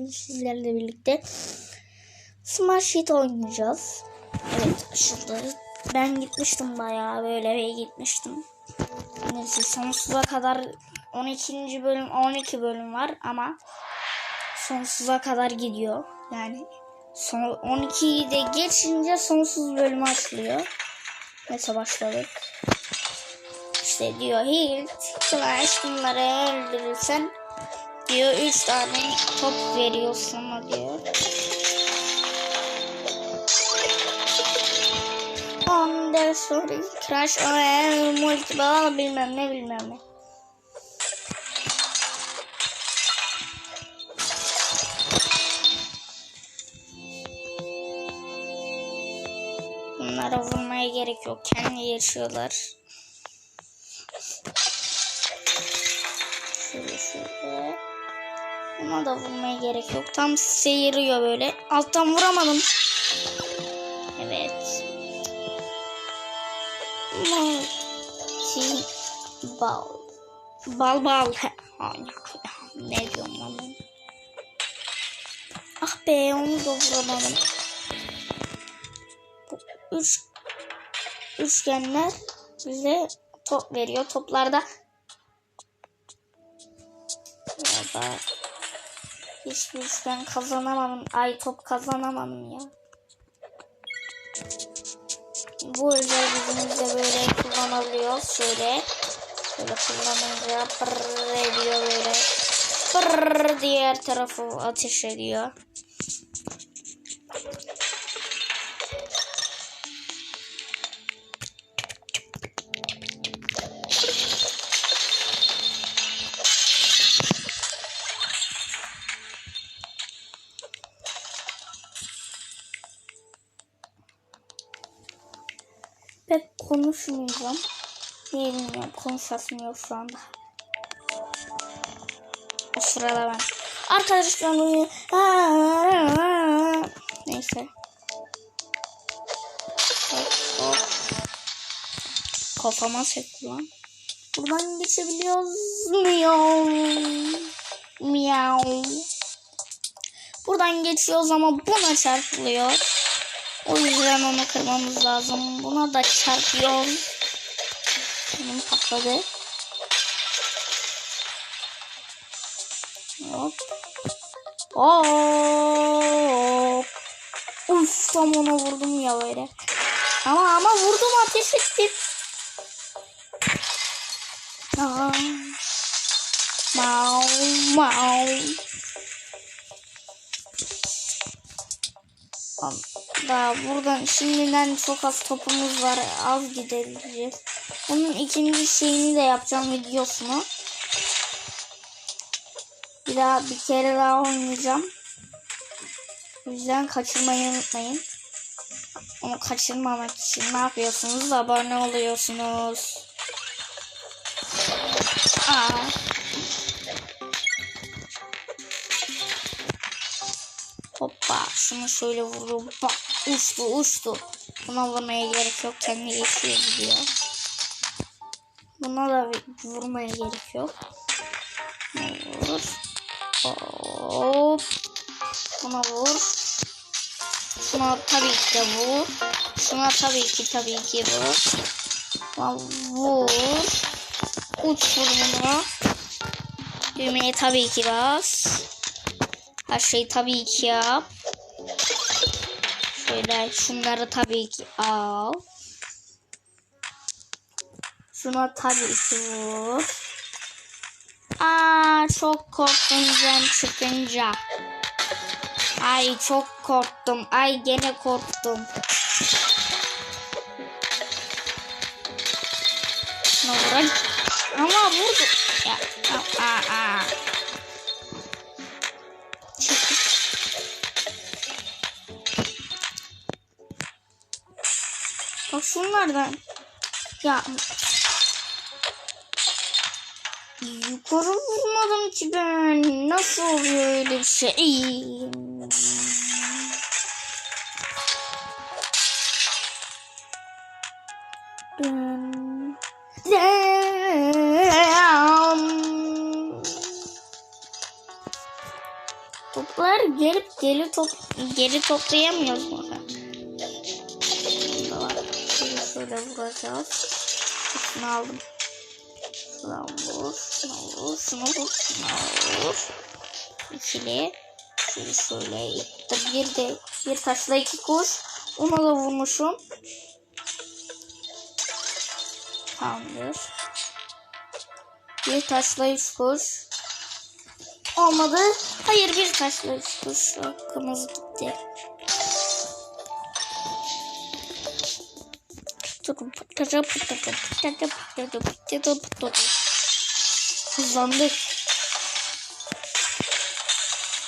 bugün sizlerle birlikte Smash Hit oynayacağız. Evet şurada ben gitmiştim bayağı böyle ve gitmiştim. Neyse sonsuza kadar 12. bölüm 12 bölüm var ama sonsuza kadar gidiyor. Yani son 12'yi de geçince sonsuz bölüm açılıyor. Neyse başladık. İşte diyor Hilt, Clash bunları öldürürsen diyor 3 tane top veriyor sana diyor. Ondan sonra Crash OL Multiball bilmem ne bilmem ne. Bunlara vurmaya gerek yok. Kendi yaşıyorlar. Şöyle şöyle. Buna da vurmaya gerek yok. Tam seyiriyor böyle. Alttan vuramadım. Evet. Bal. Bal bal. ne diyorum lan? Ah be onu da vuramadım. Üç üçgenler bize top veriyor. Toplarda ya da hiçbir üçgen kazanamadım. Ay top kazanamadım ya. Bu özel gücümüzde böyle kullanabiliyoruz. Şöyle. Şöyle kullanınca pırr ediyor böyle. Pırr diğer tarafı ateş ediyor. Pek konuşmayacağım. Niye bilmiyorum. Konuşasım yok şu anda. O sırada ben. Arkadaşlar bunu... Neyse. Kafama sekti lan. Buradan geçebiliyoruz. Miyav. Miyav. Buradan geçiyoruz ama buna çarpılıyor. Yüzden onu kırmamız lazım. Buna da çarpıyor. Benim patladı. Hop. Hop. Uf tam ona vurdum ya böyle. Ama ama vurdum ateş ettim. Aa. Mau mau. Daha buradan şimdiden çok az topumuz var. Az gidebileceğiz. Bunun ikinci şeyini de yapacağım videosunu. Bir daha bir kere daha oynayacağım. O yüzden kaçırmayı unutmayın. Onu kaçırmamak için ne yapıyorsunuz? Abone oluyorsunuz. Aa. Hoppa şunu şöyle vururum. Bak uçtu uçtu. Buna vurmaya gerek yok. Kendi geçiyor gidiyor. Buna da vurmaya gerek yok. Vur. Hop. Buna vur. Şuna tabii ki de vur. Şuna tabii ki tabii ki vur. Buna vur. Uç vur bunu. Düğmeye tabii ki bas. Her şeyi tabii ki yap. Şöyle şunları tabii ki al. Şuna tabii ki vur. Aa çok korktum ben çıkınca. Ay çok korktum. Ay gene korktum. Şuna vurayım. Ama vurdu. Ya, aa, aa. Şunlardan. Ya. Yukarı vurmadım ki ben. Nasıl oluyor öyle bir şey? Toprakları gelip geri top geri toplayamıyoruz? Burada vuracağız. Şunu aldım. Şuradan vur. Şunu vur. Şunu vur. Şunu vur. İkili. Şöyle şöyle. Bir de bir taşla iki kuş. Onu da vurmuşum. Tamamdır. Bir taşla üç kuş. Olmadı. Hayır bir taşla üç kuş. Hakkımız gitti. Hızlandık.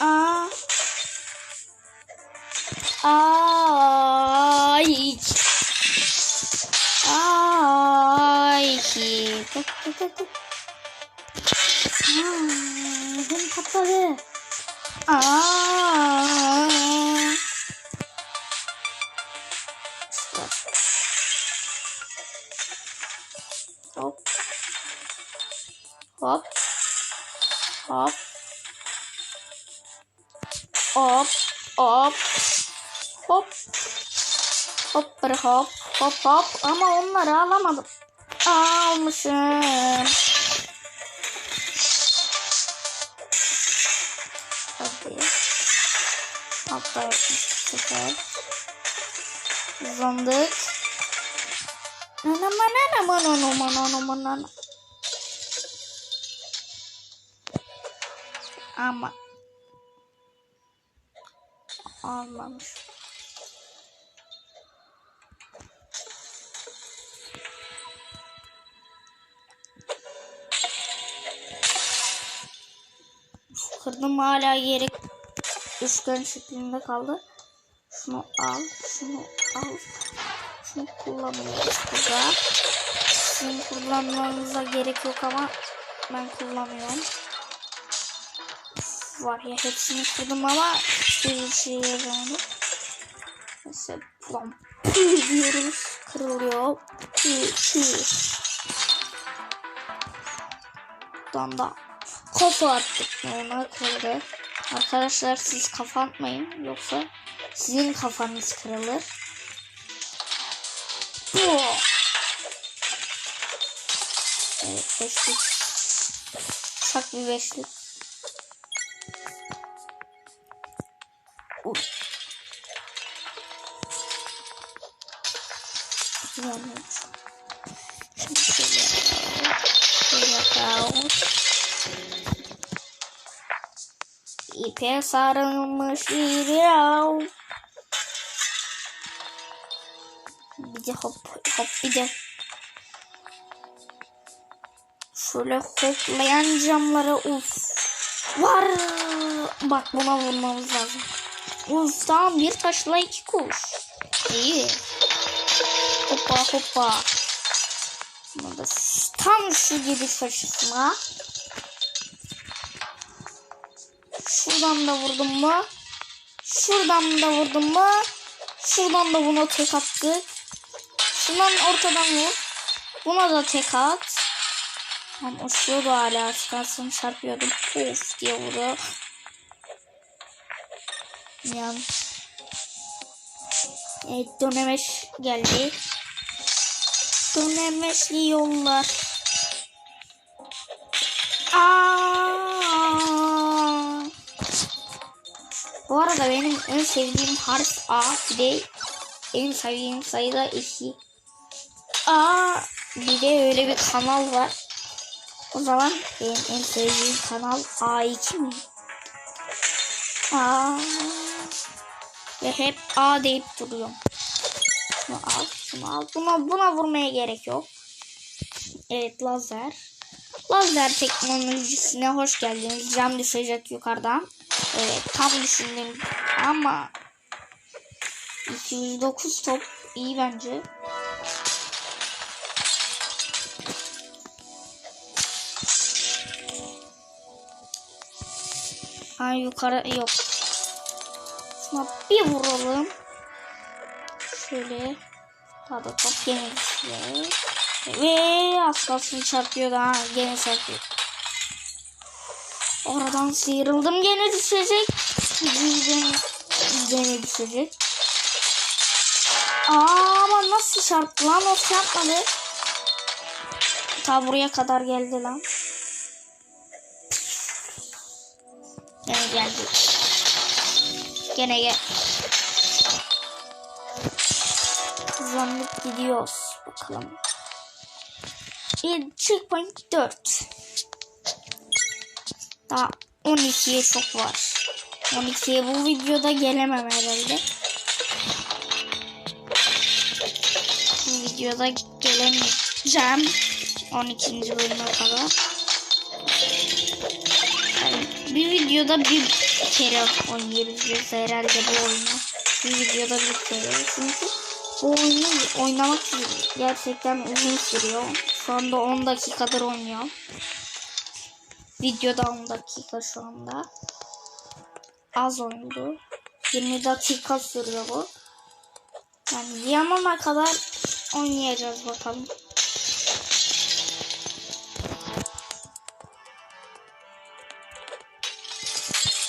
Aa. Ay. Ay. Tık tık tık tık. Aa, patladı. Aa. Hop hop. Hop. Ama onları alamadım. Almışım. Hadi. Hatta süper. Hızlandık. Nana nana nana nana nana nana. Ama almamış. Kırdım hala yeri üçgen şeklinde kaldı. Şunu al, şunu al. Şunu kullanıyoruz burada. Sizin kullanmanıza gerek yok ama ben kullanıyorum. Var ya hepsini kırdım ama hiçbir şey yaramadı. Mesela buram pü diyoruz. Kırılıyor. Pü pü. Buradan da kafa attık. Ona kırıldı. Arkadaşlar siz kafa atmayın. Yoksa sizin kafanız kırılır. Bu. Evet beşlik. Ufak bir beşlik. İpe sarılmış bir av. Bir de hop hop bir de. Şöyle hoplayan camlara uf. Var. Bak buna vurmamız lazım. Uf tamam bir taşla iki kuş. İyi. Hoppa hoppa. Tam şu yedi taşısına. Şuradan da vurdum mu? Şuradan da vurdum mu? Şuradan da buna tek attık. Şundan ortadan vur. Buna da tek at. Ama uçuyordu hala. Çıkarsın çarpıyordum. Of diye vuruyor. Yan. Evet dönemeş geldi. Dönemeşli yollar. Aa! Bu arada benim en sevdiğim harf A. Bir de en sevdiğim sayı da 2. Aa, bir de öyle bir kanal var. O zaman benim en sevdiğim kanal A2 mi? Aa. Ve hep A deyip duruyorum. Şunu al, şunu al. Buna, buna vurmaya gerek yok. Evet lazer. Lazer teknolojisine hoş geldiniz. Cam düşecek yukarıdan. Evet tam düşündüm ama 209 top iyi bence. Ha yukarı yok. Şuna bir vuralım. Şöyle. Daha da top gene düşüyor. Ve az kalsın çarpıyor da gene çarpıyor. Oradan sıyrıldım gene düşecek. izleyeni, izleyeni düşecek. Aa ama nasıl çarptı lan o çarpmadı. Ta buraya kadar geldi lan. Gene geldi. Gene gel. Hızlanıp gidiyoruz. Bakalım. Bir checkpoint 4. Daha 12'ye çok var. 12'ye bu videoda gelemem herhalde. Bu videoda gelemeyeceğim. 12. bölüme kadar. Yani bir videoda bir kere oynayabiliriz herhalde bu oyunu. Bir videoda bir kere. Çünkü bu oyunu oynamak gerçekten uzun sürüyor. Şu anda 10 dakikadır oynuyor. Videoda 10 dakika şu anda. Az oyundu. 20 dakika sürüyor bu. Yani yanına kadar oynayacağız bakalım.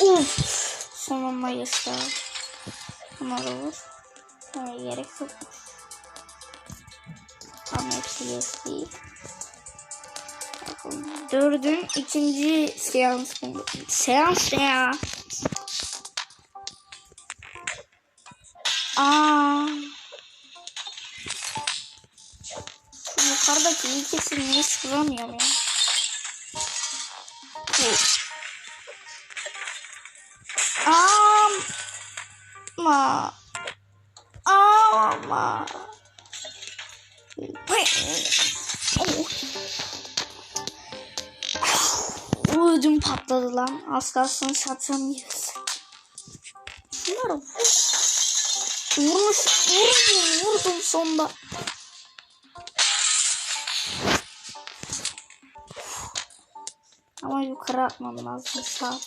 Uf! Sonunda geçti. Bunlar olur. Böyle gerek yok. Tam hepsi geçti. Bakın, Dördün ikinci seans. Seans ne ya? Aa. Şu yukarıdaki ikisini hiç vuramıyorum ya. Bu. Az kalsın yeriz. Şunları vur. Vurmuş. Vurdum. Vurdum sonda. Ama yukarı atmam lazım. Sağ.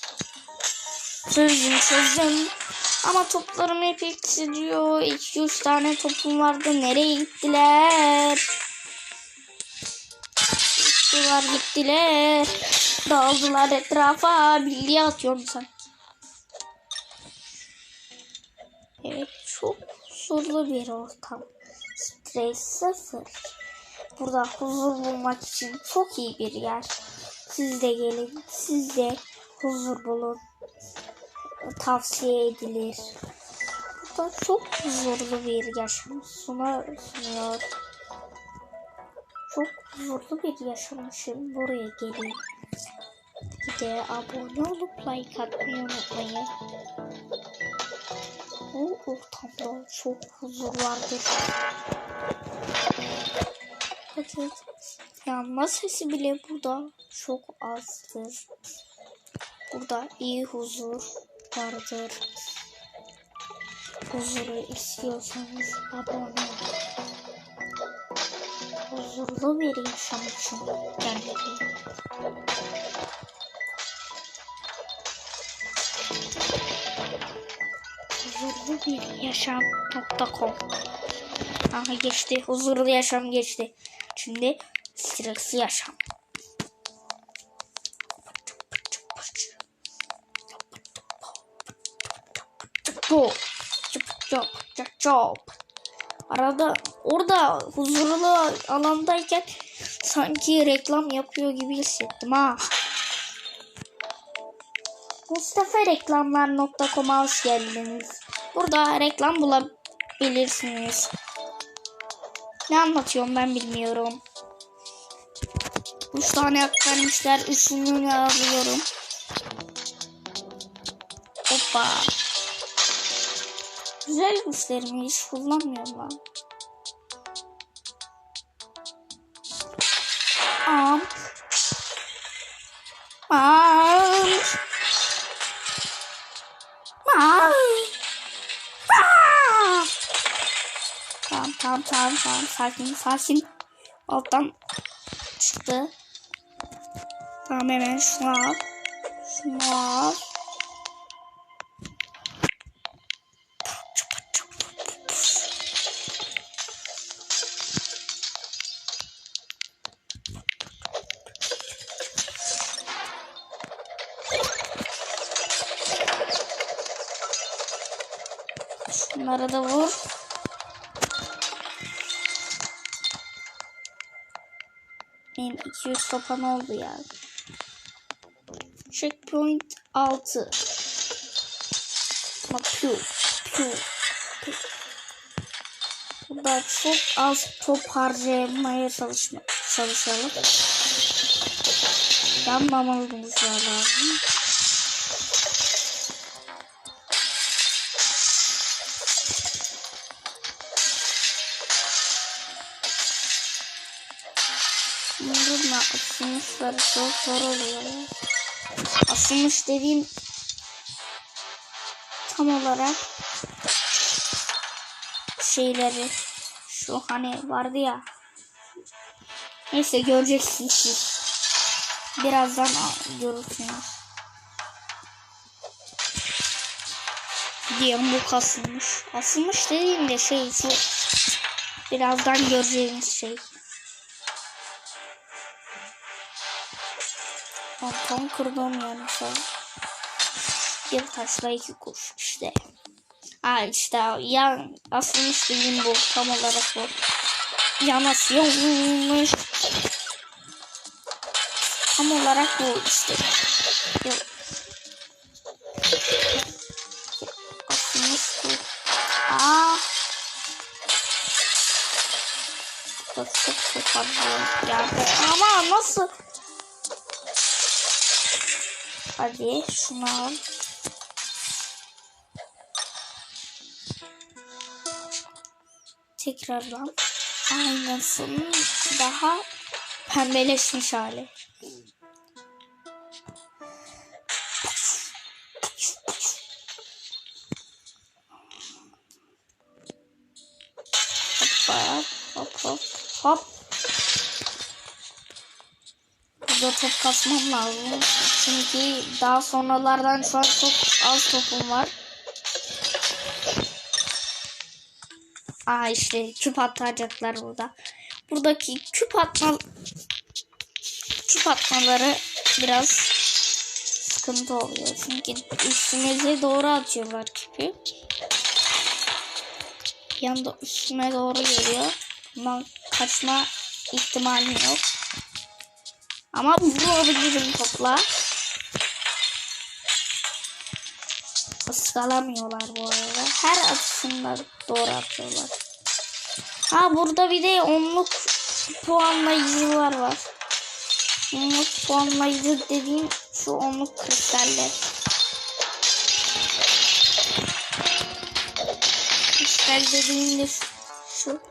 Çözdüm çözdüm. Ama toplarım hep eksiliyor. 200 tane topum vardı. Nereye gittiler? Gittiler gittiler. Dağıldılar etrafa. Bilye atıyorum sanki. Evet çok zorlu bir ortam. Stres sıfır. Burada huzur bulmak için çok iyi bir yer. Siz de gelin. Siz de huzur bulun. Tavsiye edilir. Burada çok huzurlu bir yaşam sunar, sunuyor. Çok huzurlu bir yaşam için buraya gelin. Bir de abone olup like atmayı unutmayın. Bu ortamda çok huzur vardır. Fakat yanma sesi bile burada çok azdır. Burada iyi huzur vardır. Huzuru istiyorsanız abone olun. Huzurlu bir yaşam için gelmeliyim. Huzurlu bir yaşam.com Aha geçti. Huzurlu yaşam geçti. Şimdi stresli yaşam. Çop çop çop çop çop. Arada orada huzurlu alandayken sanki reklam yapıyor gibi hissettim ha. Mustafareklamlar.com'a hoş geldiniz. Burada reklam bulabilirsiniz. Ne anlatıyorum ben bilmiyorum. 3 tane hak vermişler. Üçünü alıyorum. Hoppa. Güzel güçlerimi hiç kullanmıyorum lan. Am. Am. Am. Ah! Tamam tamam tamam tamam sakin sakin. Alttan çıktı. Tamam hemen şunu al. Şunu al. Şunlara da vur. Benim 200 topa ne oldu ya? Checkpoint 6. Bak piu, piu. Burada çok az top harcamaya çalışma, çalışalım. Yanmamamız lazım. Çok zor oluyor. Asılmış dediğim tam olarak şeyleri şu hani vardı ya neyse göreceksiniz. Birazdan görürsünüz. Diyelim bu kasılmış. Asılmış dediğim de şey şu birazdan göreceğiniz şey. Tam kırdım yani şu an. Bir taşla iki kuş işte. Aa işte yan asılmış dediğim bu tam olarak bu. Yan asılmış. Tam olarak bu işte. Yok. Asılmış bu. Aa. Çok yerde. Ama nasıl? Hadi şunu al. Tekrardan aynısının daha pembeleşmiş hali. Top kasmam lazım. Çünkü daha sonralardan şu an çok az topum var. Aa işte küp atacaklar burada. Buradaki küp atma küp atmaları biraz sıkıntı oluyor. Çünkü üstümüze doğru atıyorlar küpü. Yanında üstüme doğru geliyor. Bundan kaçma ihtimalim yok. Ama vurabilirim topla. Iskalamıyorlar bu arada. Her atışında doğru atıyorlar. Ha burada bir de onluk puanlayıcılar var. Onluk puanlayıcı dediğim şu onluk kristaller. Kristal dediğimde şu, şu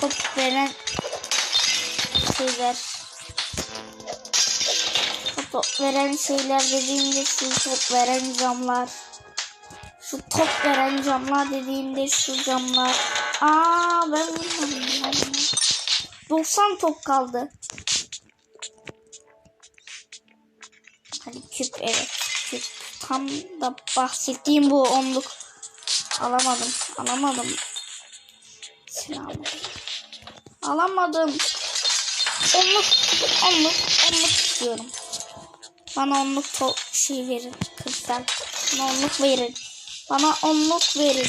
top veren şeyler top veren şeyler dediğimde şu top veren camlar. Şu top veren camlar dediğimde şu camlar. Aa ben vurmadım. ya. 90 top kaldı. Hadi küp evet. Küp. Tam da bahsettiğim bu onluk. Alamadım. Alamadım. Silahımı. Alamadım. Onluk. Onluk. Onluk istiyorum. Bana onluk şey verin. Kristal. Bana onluk verin. Bana onluk verin.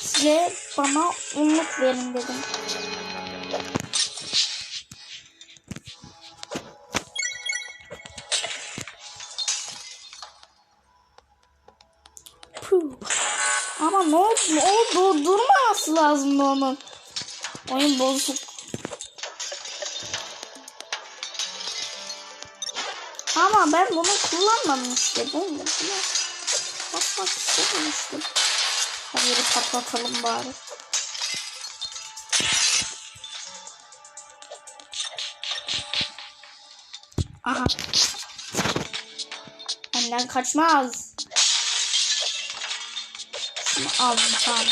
Size bana onluk verin dedim. Ama ne oldu? Ne oldu? Durmaması lazımdı onun. Oyun bozuk. Ama ben bunu kullanmadım işte. Ben de basmak istememiştim. Her yeri patlatalım bari. Aha. Benden kaçmaz. Şunu aldım tamam.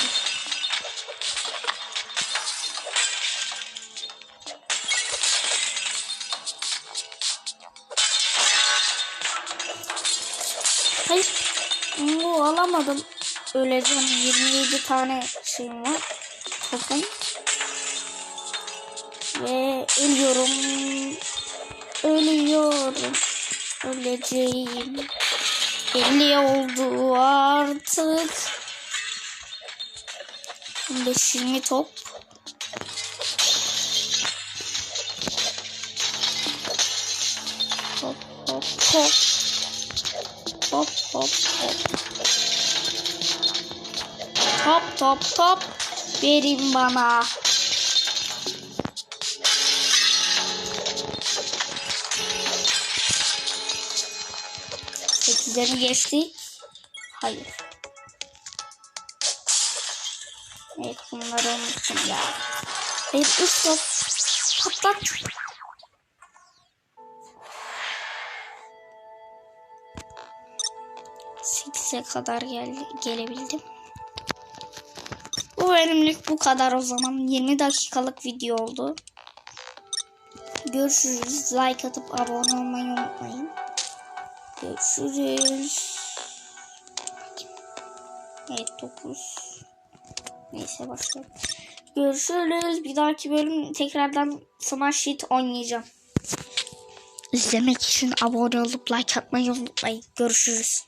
Alamadım. Öleceğim. 27 tane şeyim var. Topum. Ve ölüyorum. Ölüyorum. Öleceğim. 50 oldu artık. 15 20 top. Hop hop hop. Hop hop hop. Top top top. Verin bana. Sekize mi geçtik? Hayır. Evet bunları unuttum ya. Evet üst top. Patlat. Sekize kadar gel gelebildim. Bu bölümlük bu kadar o zaman. 20 dakikalık video oldu. Görüşürüz. Like atıp abone olmayı unutmayın. Görüşürüz. Evet 9. Neyse başlayalım. Görüşürüz. Bir dahaki bölüm tekrardan Smash Hit oynayacağım. İzlemek için abone olup like atmayı unutmayın. Görüşürüz.